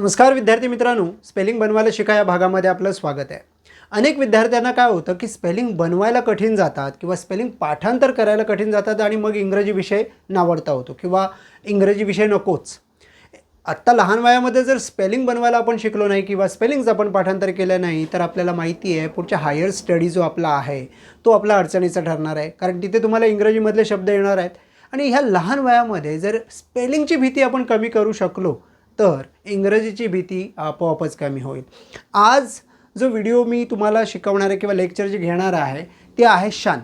नमस्कार विद्यार्थी मित्रांनो स्पेलिंग बनवायला शिका या भागामध्ये आपलं स्वागत आहे. अनेक विद्यार्थ्यांना काय होतं की स्पेलिंग बनवायला कठीण जातात किंवा स्पेलिंग पाठांतर करायला कठीण जातात आणि मग इंग्रजी विषय नावडता होतो किंवा इंग्रजी विषय नकोच. आत्ता लहान वयामध्ये जर स्पेलिंग बनवायला आपण शिकलो नाही किंवा स्पेलिंग्ज आपण पाठांतर केलं नाही तर आपल्याला माहिती आहे पुढच्या हायर स्टडी जो आपला आहे तो आपला अडचणीचा ठरणार आहे. कारण तिथे तुम्हाला इंग्रजीमधले शब्द येणार आहेत. आणि ह्या लहान वयामध्ये जर स्पेलिंगची भीती आपण कमी करू शकलो तर इंग्रजीची भीती आपोआपच कमी होईल. आज जो व्हिडिओ मी तुम्हाला शिकवणार आहे किंवा लेक्चर जे घेणार आहे ते आहे शन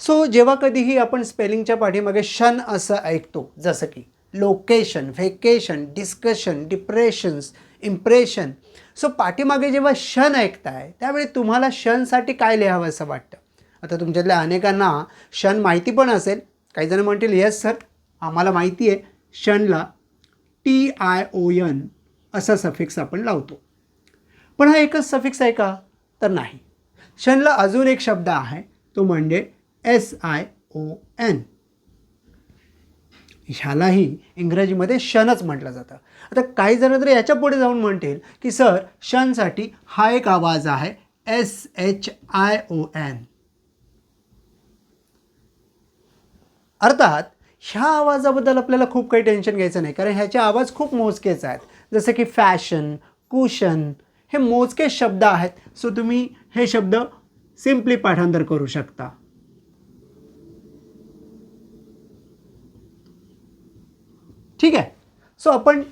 सो जेव्हा कधीही आपण स्पेलिंगच्या पाठीमागे शन असं ऐकतो जसं की location vacation discussion depressions impression so पाठीमागे जेव्हा शन ऐकताय त्यावेळी तुम्हाला शनसाठी काय लिहावं असं वाटतं? आता तुमच्यातल्या अनेकांना शन माहिती पण असेल. काही जण म्हणतील येस सर आम्हाला माहिती आहे शनला टी आय ओ एन असा सफिक्स आपण लावतो. पण हा एकच सफिक्स आहे का? तर नाही. शनला अजून एक शब्द आहे तो म्हणजे एस आय ओ एन ह्यालाही इंग्रजीमध्ये शनच म्हटलं जातं. आता काही जण तर याच्यापुढे जाऊन म्हणतील की सर शनसाठी हा एक आवाज आहे S H I O N अर्थात ह्या आवाजाबद्दल आपल्याला खूप काही टेन्शन घ्यायचं नाही. कारण ह्याचे आवाज खूप मोजकेच आहेत. जसं की फॅशन कुशन हे मोजके शब्द आहेत. सो तुम्ही हे शब्द सिम्पली पाठांतर करू शकता. ठीक आहे? सो आपण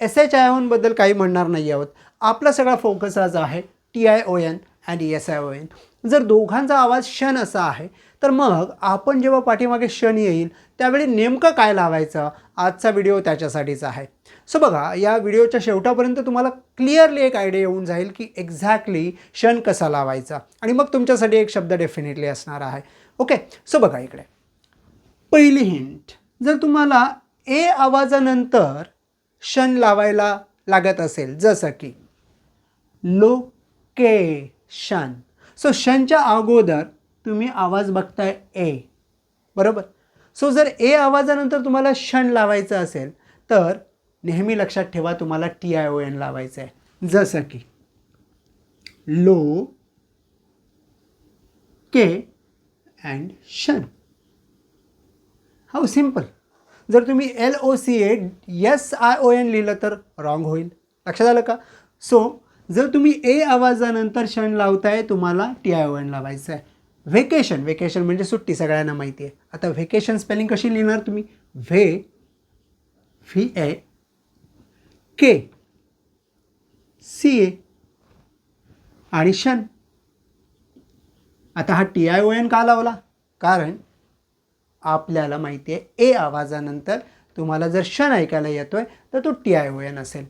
एस एच आय ओनबद्दल काही म्हणणार नाही आहोत. आपला सगळा फोकस आज आहे T I O N and S I O N जर दोघांचा आवाज शन असा आहे तर मग आपण जेव्हा पाठीमागे क्षण येईल त्यावेळी नेमकं काय लावायचं? आजचा व्हिडिओ त्याच्यासाठीचा आहे. सो बघा या व्हिडिओच्या शेवटापर्यंत तुम्हाला क्लिअरली एक आयडिया येऊन जाईल की एक्झॅक्टली क्षण कसा लावायचा. आणि मग तुमच्यासाठी एक शब्द डेफिनेटली असणार आहे. ओके सो बघा इकडे. पहिली हिंट. जर तुम्हाला ए आवाजानंतर शन लावायला लागत असेल जसं की लोकेशन. सो शनच्या अगोदर तुम्ही आवाज बघताय ए. बरोबर? सो जर ए आवाजानंतर तुम्हाला क्षण लावायचं असेल तर नेहमी लक्षात ठेवा तुम्हाला टी आय ओ एन लावायचं आहे जसं की lo ke and shun how simple जर तुम्ही L O C A S I O N लिहिलं तर रॉंग होईल. लक्षात आलं का? सो जर तुम्ही ए आवाजानंतर क्षण लावताय तुम्हाला टी आय ओ एन लावायचं आहे. व्हेकेशन व्हेकेशन म्हणजे सुट्टी सगळ्यांना माहिती आहे आता व्हेकेशन स्पेलिंग कशी लिहिणार तुम्ही? Va V A K C A आणि शन आता हा टी आय ओ एन का लावला? कारण आपल्याला माहिती आहे ए आवाजानंतर तुम्हाला जर क्षण ऐकायला येतो आहे तर तो टी आय ओ एन असेल.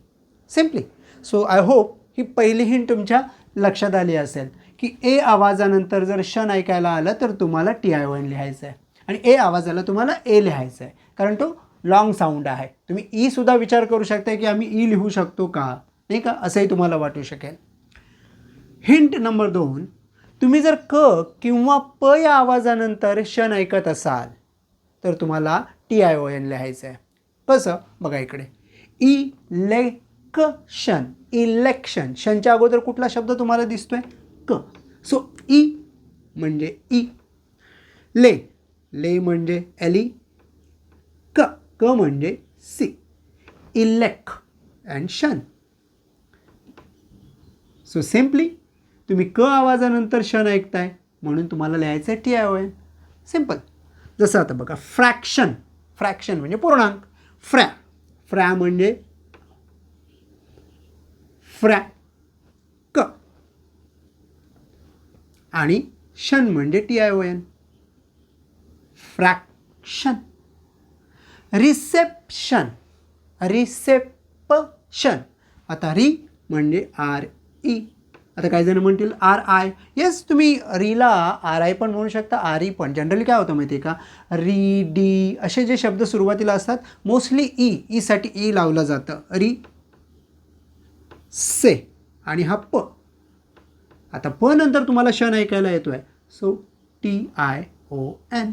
सिम्पली सो आय होप ही पहिली हिंट तुमच्या लक्षात आली असेल की ए आवाजानंतर जर शन ऐकायला आलं तर तुम्हाला टी आय ओ एन लिहायचं आहे आणि ए आवाजाला तुम्हाला ए लिहायचं आहे कारण तो लॉंग साऊंड आहे. तुम्ही ई सुद्धा विचार करू शकता की आम्ही ई लिहू शकतो का? नाही का? असंही तुम्हाला वाटू शकेल. हिंट नंबर दोन तुम्ही जर क किंवा प या आवाजानंतर शन ऐकत असाल तर तुम्हाला टी आय ओ एन लिहायचं आहे कसं? बघा इकडे. ई ले क शन. इलेक्शन शनच्या अगोदर कुठला शब्द तुम्हाला दिसतोय? क. सो ई म्हणजे ई. ले. ले म्हणजे एली. क. क म्हणजे C. Elec and shun so simply तुम्ही क आवाजानंतर शन ऐकताय म्हणून तुम्हाला लिहायचं आहे T I O N simple जसं आता बघा फ्रॅक्शन फ्रॅक्शन म्हणजे पूर्णांक. फ्रॅ फ्रॅ म्हणजे फ्रॅक आणि शन म्हणजे T I O N fraction. Reception. Reception. आता री म्हणजे आर ई. आता काही जण म्हणतील आर आय. येस तुम्ही रीला आर आय पण म्हणू शकता आर ई पण. जनरली काय होतं माहिती आहे का? री डी असे जे शब्द सुरुवातीला असतात मोस्टली ई. ईसाठी ई लावलं जातं. री से आणि हा प. आता प नंतर तुम्हाला शन ऐकायला येतो आहे so T I O N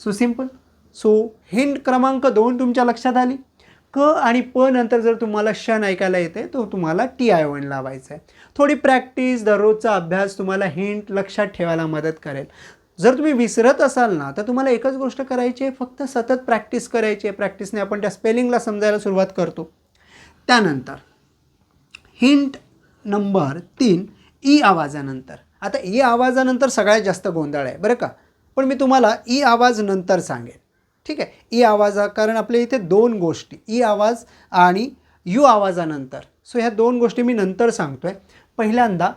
so simple so hint क्रमांक दोन तुमच्या लक्षात आली. क आणि प नंतर जर तुम्हाला शन ऐकायला येते तो तुम्हाला टी आय वन लावायचा आहे थोडी प्रॅक्टिस दररोजचा अभ्यास तुम्हाला हिंट लक्षात ठेवायला मदत करेल. जर तुम्ही विसरत असाल ना तर तुम्हाला एकच गोष्ट करायची आहे फक्त सतत प्रॅक्टिस करायची आहे. प्रॅक्टिसने आपण त्या स्पेलिंगला समजायला सुरुवात करतो. त्यानंतर हिंट नंबर तीन ई आवाजानंतर. आता ई आवाजानंतर सगळ्यात जास्त गोंधळ आहे बरं का? पण मी तुम्हाला ई आवाज नंतर सांगेन. ठीक आहे? ई आवाजा कारण आपल्या इथे दोन गोष्टी ई आवाज आणि यू आवाजानंतर. सो ह्या दोन गोष्टी मी नंतर सांगतो आहे पहिल्यांदा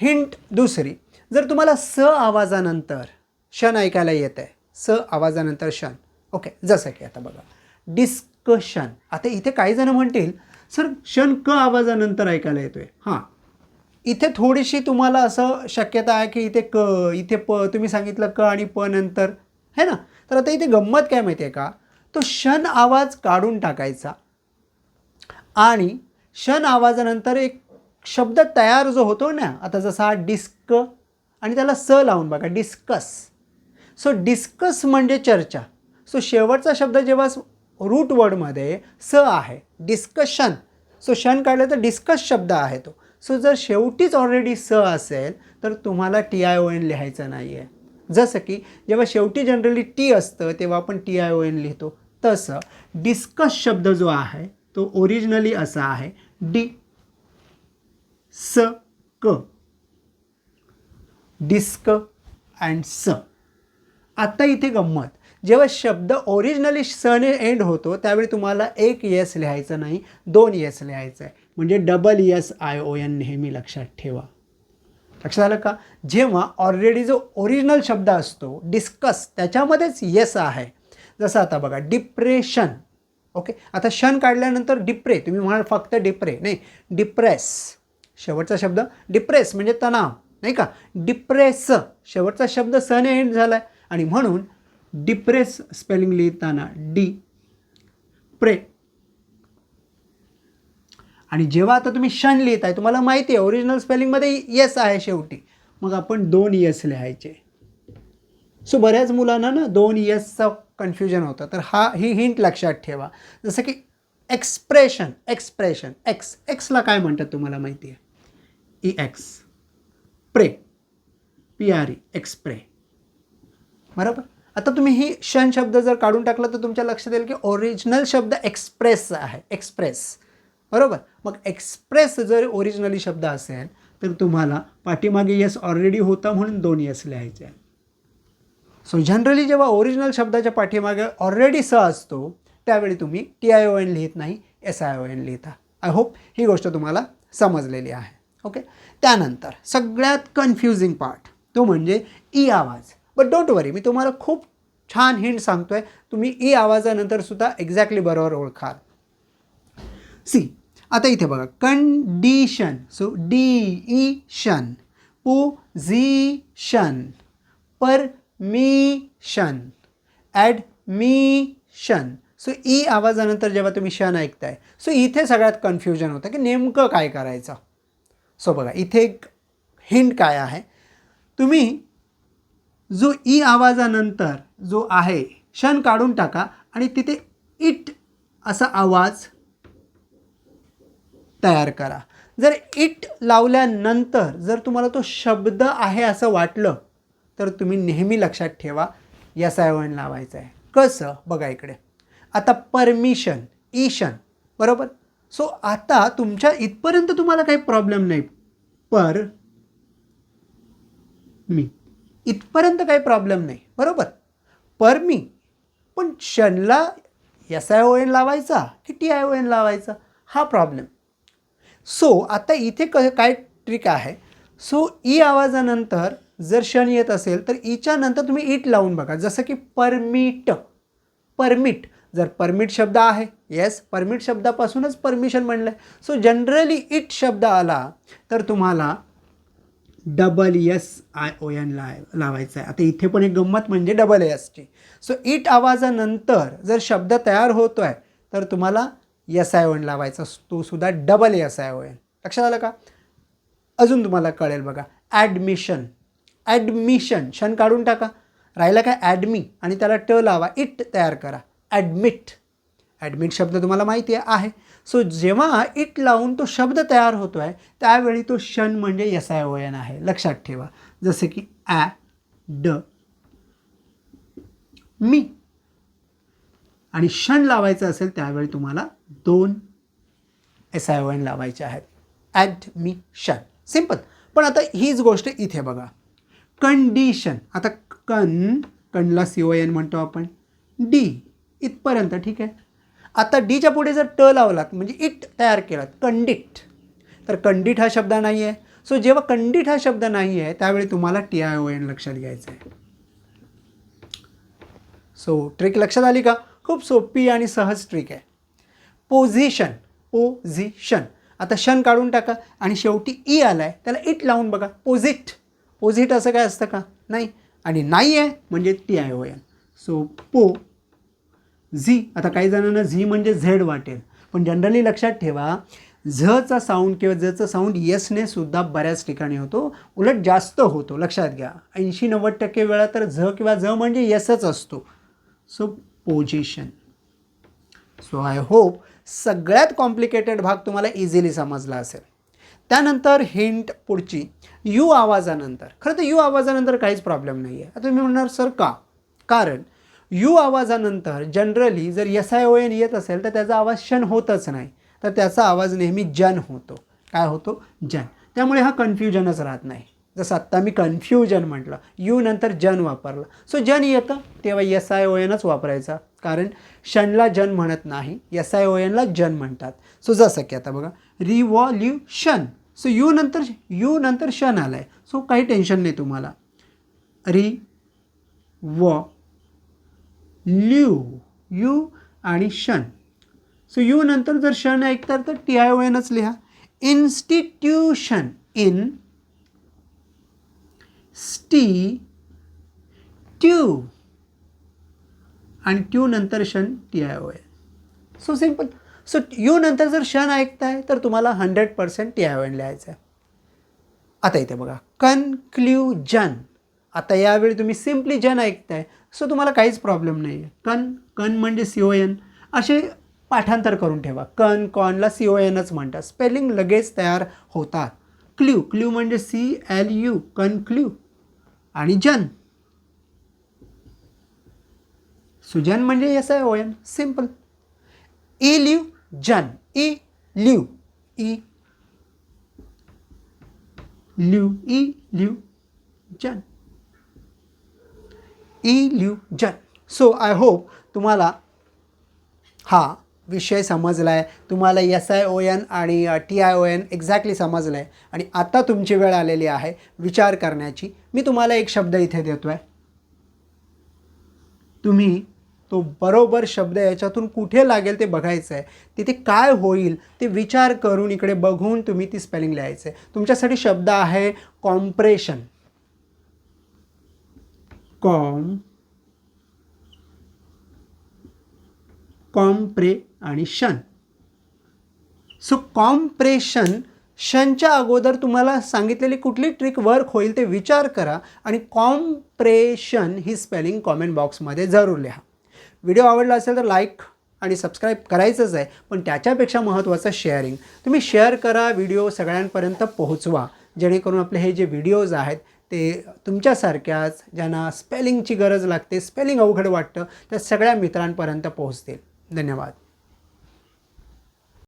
हिंट दुसरी. जर तुम्हाला स आवाजानंतर क्षण ऐकायला येत आहे स आवाजानंतर क्षण. ओके जसं की आता बघा. डिस्कशन आता इथे काही जण म्हणतील सर शन क आवाजानंतर ऐकायला येतोय. हां. इथे थोडीशी तुम्हाला असं शक्यता आहे की इथे क इथे प तुम्ही सांगितलं क आणि प नंतर है ना? तर आता इथे गंमत काय माहिती आहे का? तो क्षण आवाज काढून टाकायचा. आणि क्षण आवाजानंतर एक शब्द तयार जो होतो ना आता जसा हा डिस्क आणि त्याला स लावून बघा डिस्कस. सो डिस्कस म्हणजे चर्चा. सो शेवटचा शब्द जेव्हा रूट वर्डमध्ये स आहे. डिस्कशन सो शन काढलं तर डिस्कस शब्द आहे तो. सो जर शेवटीच ऑलरेडी स असेल तर तुम्हाला टी आय ओ एन लिहायचं नाही आहे जसं की जेव्हा शेवटी जनरली टी असतं तेव्हा आपण टी आय ओ एन लिहितो. तसं डिस्कस शब्द जो आहे तो ओरिजिनली असा आहे. डी. स. क. डिस्क अँड स. आता इथे गंमत. जेव्हा शब्द ओरिजिनली सने एंड होतो त्यावेळी तुम्हाला एक येस लिहायचं नाही दोन येस लिहायचं आहे. म्हणजे double S I O N नेहमी लक्षात ठेवा. लक्षात आलं का? जेव्हा ऑलरेडी जो ओरिजिनल शब्द असतो डिस्कस त्याच्यामध्येच येस आहे. जसं आता बघा डिप्रेशन ओके आता शन काढल्यानंतर डिप्रे तुम्ही म्हणाल फक्त डिप्रे नाही डिप्रेस शेवटचा शब्द डिप्रेस म्हणजे तणाव. नाही का? डिप्रेस शेवटचा शब्द सने एंड झाला आहे आणि म्हणून डिप्रेस स्पेलिंग लिहिताना डी प्रे. आणि जेव्हा आता तुम्ही शन लिहिताय तुम्हाला माहिती आहे ओरिजिनल स्पेलिंगमध्ये येस आहे शेवटी. मग आपण दोन येस लिहायचे. सो बऱ्याच मुलांना ना दोन येसचं कन्फ्युजन होतं. तर हा ही हिंट लक्षात ठेवा. जसं की एक्सप्रेशन एक्सप्रेशन एक्स एक्सला काय म्हणतात तुम्हाला माहिती आहे? E X pre. P R E expre बरोबर? आता तुम्ही ही शन शब्द जर काढून टाकला तर तुमच्या लक्षात येईल की ओरिजिनल शब्द एक्सप्रेस आहे. एक्सप्रेस बरोबर? मग एक्सप्रेस जर ओरिजिनली शब्द असेल तर तुम्हाला पाठीमागे यस ऑलरेडी होता म्हणून दोन यस लिहायचे आहे सो जनरली जेव्हा ओरिजिनल शब्दाच्या पाठीमागे ऑलरेडी स असतो त्यावेळी तुम्ही टी आय ओ एन लिहित नाही एस आय ओ एन लिहिता. आय होप ही गोष्ट तुम्हाला समजलेली आहे. ओके त्यानंतर सगळ्यात कन्फ्युजिंग पार्ट तो म्हणजे ई आवाज. बट डोंट वरी मी तुम्हाला खूप छान हिंट सांगतो आहे तुम्ही ई आवाजानंतर सुद्धा एक्झॅक्टली बरोबर ओळखाल. सी आता इथे बघा. Condition so D E shun position permission admission so E आवाजानंतर जेव्हा तुम्ही शन ऐकताय. सो इथे सगळ्यात कन्फ्युजन होतं की नेमकं काय करायचं. सो बघा इथे एक हिंट काय आहे? तुम्ही जो ई आवाजानंतर जो आहे क्षण काढून टाका आणि तिथे इट असा आवाज तयार करा. जर इट लावल्यानंतर जर तुम्हाला तो शब्द आहे असं वाटलं तर तुम्ही नेहमी लक्षात ठेवा या सायवण लावायचं आहे. कसं? बघा इकडे. आता परमिशन ईशन बरोबर? सो आता तुमच्या इथपर्यंत तुम्हाला काही प्रॉब्लेम नाही पर मी. इथपर्यंत काही प्रॉब्लेम नाही. बरोबर? पर मी पण शनला एस आय ओ एन लावायचा की टी आय ओ एन लावायचा हा प्रॉब्लेम सो आता इथे क काय ट्रिक आहे? सो ई e आवाजानंतर जर क्षण येत असेल तर e ईच्या नंतर तुम्ही इट लावून बघा. जसं की परमिट परमिट जर परमिट शब्द आहे येस परमिट शब्दापासूनच परमिशन म्हणलं आहे सो जनरली इट शब्द आला तर तुम्हाला double S I O N ला लावायचं आहे आता इथे पण एक गंमत म्हणजे डबल एसची सो इट आवाजानंतर जर शब्द तयार होतो आहे तर तुम्हाला एस आय ओ एन लावायचा तो सुद्धा double S I O N लक्षात आलं का? अजून तुम्हाला कळेल बघा. ॲडमिशन ॲडमिशन शन काढून टाका. राहिला काय? ॲडमी आणि त्याला ट लावा. इट तयार करा. ॲडमिट ॲडमिट शब्द तुम्हाला माहिती आहे. सो जेव्हा इट लावून तो शब्द तयार होतो आहे त्यावेळी तो शन म्हणजे एस आय ओ एन आहे. लक्षात ठेवा. जसे की ॲ ड मी. आणि क्षण लावायचं असेल त्यावेळी तुम्हाला दोन एस आय ओ एन लावायचे आहेत क्षण. सिंपल पण आता हीच गोष्ट इथे बघा. कंडिशन. आता कन कणला सी ओ एन म्हणतो आपण. डी इथपर्यंत ठीक आहे? आता डीच्या पुढे जर ट लावलात म्हणजे इट तयार केलात कंडिट तर कंडिट हा शब्द नाही आहे सो जेव्हा कंडिट हा शब्द नाही आहे त्यावेळी तुम्हाला टी आय ओ एन लक्षात घ्यायचं आहे सो ट्रिक लक्षात आली का? खूप सोपी आणि सहज ट्रिक आहे. पोझिशन पोझिशन आता शन काढून टाका आणि शेवटी e ई आला आहे त्याला इट लावून बघा. पोझिट पोझिट असं काय असतं का? नाही. आणि नाही आहे म्हणजे T I O N so po zi आता काही जणांना झी म्हणजे झेड वाटेल. पण जनरली लक्षात ठेवा झचा साऊंड किंवा झचा साऊंड येसने सुद्धा बऱ्याच ठिकाणी होतो. उलट जास्त होतो. लक्षात घ्या. ऐंशी नव्वद टक्के वेळा तर झ किंवा झ म्हणजे येसच असतो. So position so I hope सगळ्यात कॉम्प्लिकेटेड भाग तुम्हाला इझिली समजला असेल. त्यानंतर हिंट पुढची. यू आवाजानंतर. खरं तर यू आवाजानंतर काहीच प्रॉब्लेम नाही आहे तुम्ही म्हणणार सर का? कारण यू आवाजानंतर जनरली जर एस आय ओ एन येत असेल तर त्याचा आवाज शन होतच नाही. तर त्याचा आवाज नेहमी जन होतो. काय होतो? जन. त्यामुळे हा कन्फ्युजनच राहत नाही. जसं आत्ता मी कन्फ्युजन म्हटलं यू नंतर जन वापरलं. सो जन येतं तेव्हा एस आय ओ एनच वापरायचा. कारण शनला जन म्हणत नाही एस आय ओ एनला जन म्हणतात. सो जसं की आता बघा रिव्हॉल्युशन सो यू नंतर यू नंतर शन आलं आहे सो काही टेन्शन नाही तुम्हाला. रि व ल्यू यू आणि शन. सो यू नंतर जर शन ऐकतात तर टी आय ओ एनच लिहा. इन्स्टिट्यूशन इन स्टी ट्यू आणि ट्यू नंतर shun T I O N so simple so U नंतर जर शन ऐकताय तर तुम्हाला hundred percent T I O N लिहायचं आहे आता इथे बघा. कन्क्ल्युजन आता यावेळी तुम्ही सिम्पली जन ऐकताय. सो तुम्हाला काहीच प्रॉब्लेम नाही आहे कन कन म्हणजे सी ओ एन असे पाठांतर करून ठेवा. कन कॉनला सी ओ एनच म्हणतात. स्पेलिंग लगेच तयार होतात. क्ल्यू क्ल्यू म्हणजे सी एल यू कन्क्ल्यू आणि जन. सुजन म्हणजे S I O N simple E लिव जन. ई लिव ई लिव ई लिव जन. ई जन सो आय होप तुम्हाला हा विषय समजला आहे तुम्हाला एस आय ओ एन आणि T I O N exactly समजलं आहे आणि आता तुमची वेळ आलेली आहे विचार करण्याची. मी तुम्हाला एक शब्द इथे देतो आहे तुम्ही तो बरोबर शब्द याच्यातून कुठे लागेल ते बघायचं आहे तिथे काय होईल ते विचार करून इकडे बघून तुम्ही ती स्पेलिंग लिहायचं आहे तुमच्यासाठी शब्द आहे कॉम्प्रेशन कॉम कॉम्प्रे आणि शन सो कॉम्प्रेशन शनच्या अगोदर तुम्हाला सांगितलेली कुठली ट्रिक वर्क होईल ते विचार करा आणि कॉम्प्रेशन ही स्पेलिंग कॉमेंट बॉक्समध्ये जरूर लिहा. व्हिडिओ आवडला असेल तर लाईक आणि सबस्क्राईब करायचंच आहे पण त्याच्यापेक्षा महत्त्वाचं शेअरिंग. तुम्ही शेअर करा व्हिडिओ सगळ्यांपर्यंत पोहोचवा जेणेकरून आपले हे जे व्हिडिओज आहेत ते तुमच्यासारख्याच ज्यांना स्पेलिंगची गरज लागते स्पेलिंग अवघड वाटतं त्या सगळ्या मित्रांपर्यंत पोहोचतील. धन्यवाद.